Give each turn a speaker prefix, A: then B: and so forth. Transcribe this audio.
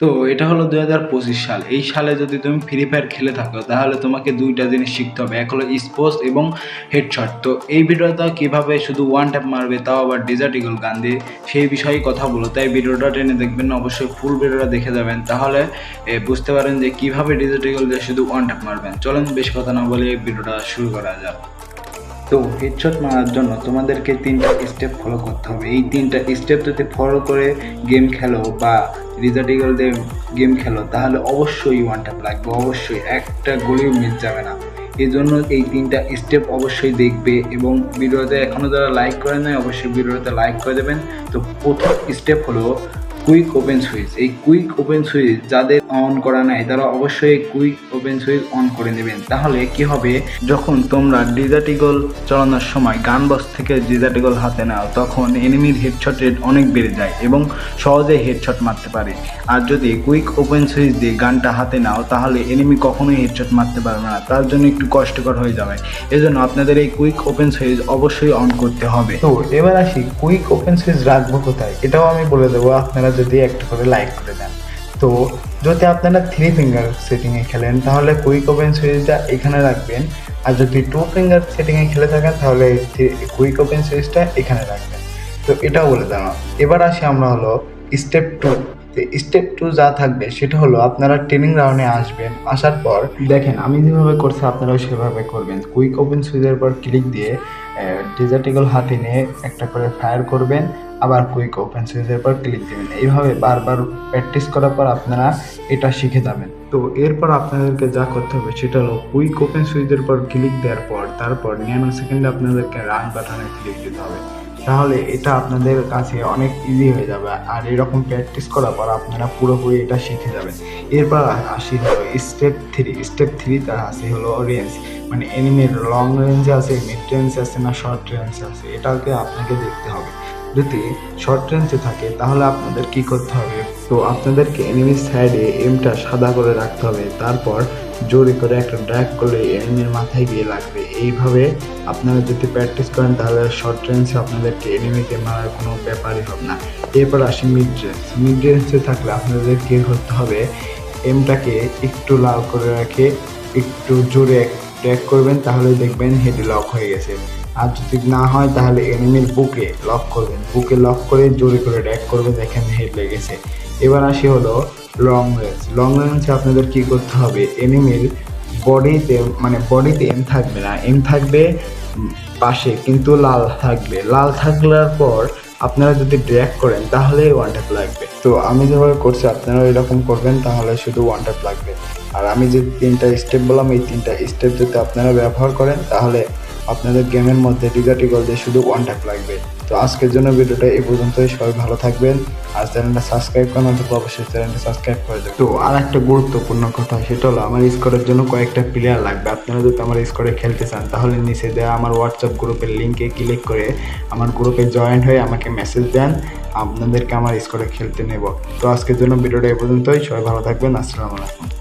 A: তো এটা হলো দুই হাজার পঁচিশ সাল। এই সালে যদি তুমি ফ্রি ফায়ার খেলে থাকো, তাহলে তোমাকে দুইটা জিনিস শিখতে হবে। এক হলো স্পোর্টস এবং হেডশট তো এই ভিডিওটা কীভাবে শুধু ওয়ান ট্যাপ মারবে, তাও আবার ডেজার্ট ইগল গান দিয়ে সেই বিষয়ে কথা বলো। তাই ভিডিওটা টেনে দেখবেন না, অবশ্যই ফুল ভিডিওটা দেখে যাবেন। তাহলে বুঝতে পারেন যে কীভাবে ডেজার্ট ইগল দিয়ে শুধু ওয়ান ট্যাপ মারবেন। চলেন, বেশ কথা না বলে ভিডিওটা শুরু করা যাক। তো হেডশট মারার জন্য তোমাদেরকে তিনটা স্টেপ ফলো করতে হবে। এই তিনটা স্টেপ যদি ফলো করে গেম খেলো বা রিজার্ট ইগল দিয়ে গেম খেলো, তাহলে অবশ্যই ওয়ান ট্যাপ লাগবে, অবশ্যই। একটা গলিও মিস যাবে না। এই জন্য এই তিনটা স্টেপ অবশ্যই দেখবে এবং ভিডিওতে এখনও যারা লাইক করেন নাই, অবশ্যই ভিডিওতে লাইক করে দেবেন। তো প্রথম স্টেপ হলো কুইক ওপেন সুইচ এই কুইক ওপেন সুইচ যাদের অন করা নাই, তারা অবশ্যই কুইক ওপেন সুইচ অন করে নেবেন। তাহলে কি হবে? যখন তোমরা ডিজার্টিগল চালানোর সময় গান বক্স থেকে ডিজার্টিগল হাতে নাও, তখন এনিমির হেডশট রেট অনেক বেড়ে যায় এবং সহজে হেডশট মারতে পারে। আর যদি কুইক ওপেন সুইচ দিয়ে গানটা হাতে নাও, তাহলে এনিমি কখনোই হেডশট মারতে পারবে না। তার জন্য একটু কষ্টকর হয়ে যাবে। এজন্য আপনাদের এই কুইক ওপেন সুইচ অবশ্যই অন করতে হবে।
B: তো এবার আসি কুইক ওপেন সুইচ রাখব কোথায়? এটাও আমি বলে দেবো, আপনারা যদি একটা করে লাইক করে দেন। তো যদি আপনারা থ্রি ফিঙ্গার সেটিংয়ে খেলেন, তাহলে কুইক ওপেন সুইচটা এখানে রাখবেন। আর যদি টু ফিঙ্গার সেটিংয়ে খেলে থাকেন, তাহলে কুইক ওপেন সুইচটা এখানে রাখবেন। তো এটাও বলে দেওয়া এবার আসি আমরা হলো স্টেপ টু স্টেপ টু যা থাকবে, সেটা হলো আপনারা ট্রেনিং রাউন্ডে আসবেন। আসার পর দেখেন, আমি যেভাবে করছি, আপনারাও সেভাবে করবেন। কুইক ওপেন সুইচের পর ক্লিক দিয়ে ডিজার্টিকল হাতে নিয়ে একটা করে ফায়ার করবেন। আবার কুইক ওপেন সুইচের পর ক্লিক দেবেন। এইভাবে বারবার প্র্যাকটিস করার পর আপনারা এটা শিখে যাবেন। তো এরপর আপনাদেরকে যা করতে হবে সেটা হলো কুইক ওপেন সুইচের পর ক্লিক দেওয়ার পর, তারপর ন্যানো সেকেন্ডে আপনাদেরকে রান বাটনে ক্লিক দিতে হবে। তাহলে এটা আপনাদের কাছে অনেক ইজি হয়ে যাবে। আর এরকম প্র্যাকটিস করার পর আপনারা পুরোপুরি এটা শিখে যাবেন। এরপর আসি হলো স্টেপ থ্রি স্টেপ থ্রিতে আসি হলো রেঞ্জ মানে এনিমির লং রেঞ্জে আছে মিড রেঞ্জ আছে না শর্ট রেঞ্জ আছে, এটাকে আপনাকে দেখতে হবে। যদি শর্ট রেঞ্জে থাকে, তাহলে আপনাদের কি করতে হবে? তো আপনাদেরকে এনিমির সাইডে এমটা সাদা করে রাখতে হবে। তারপর জোরে করে একটা ড্র্যাগ করলে এনিমির মাথায় গিয়ে লাগবে। এইভাবে আপনারা যদি প্র্যাকটিস করেন, তাহলে শর্ট রেঞ্জে আপনাদেরকে এনিমিকে মারার কোনো ব্যাপারই হবে না। এরপর আসি মিড রেঞ্জ মিড রেঞ্জে থাকলে আপনাদের কি করতে হবে এমটাকে একটু লাল করে রাখে একটু জোরে ড্র্যাগ করবেন, তাহলে দেখবেন হেডে লক হয়ে গেছে। আর যদি না হয়, তাহলে এনিমির বুকে লক করবেন। বুকে লক করে জোরে করে ড্যাক করবে দেখেন হেড লেগেছে। এবার আসি হলো লং রেঞ্জ লং রেঞ্জে আপনাদের কি করতে হবে? এনিমির বডিতে মানে বডিতে এম থাকবে না। এম থাকবে পাশে, কিন্তু লাল থাকবে। লাল থাকলার পর আপনারা যদি ড্র্যাক করেন, তাহলে ওয়ান ট্যাপ লাগবে। তো আমি যেভাবে করছি আপনারা এরকম করবেন, তাহলে শুধু ওয়ান ট্যাপ লাগবে। আর আমি যে তিনটা স্টেপ বললাম, এই তিনটা স্টেপ যদি আপনারা ব্যবহার করেন, তাহলে আপনাদের গেমের মধ্যে গল দিয়ে শুধু ওয়ান ট্যাপ লাগবে। তো আজকের জন্য ভিডিওটা এই পর্যন্তই। সবাই ভালো থাকবেন। আর চ্যানেলটা সাবস্ক্রাইব করেন অথবা অবশ্যই চ্যানেলটা সাবস্ক্রাইব করে দেবেন। তো আর একটা গুরুত্বপূর্ণ কথা সেটা হলো, আমার স্কোরের জন্য কয়েকটা প্লেয়ার লাগবে। আপনারা যদি আমার স্কোরে খেলতে চান, তাহলে নিচে দেওয়া আমার হোয়াটসঅ্যাপ গ্রুপের লিঙ্কে ক্লিক করে আমার গ্রুপে জয়েন হয়ে আমাকে মেসেজ দেন। আপনাদেরকে আমার স্কোরে খেলতে নেব। তো আজকের জন্য ভিডিওটা এই পর্যন্তই। সবাই ভালো থাকবেন। আসসালামু আলাইকুম।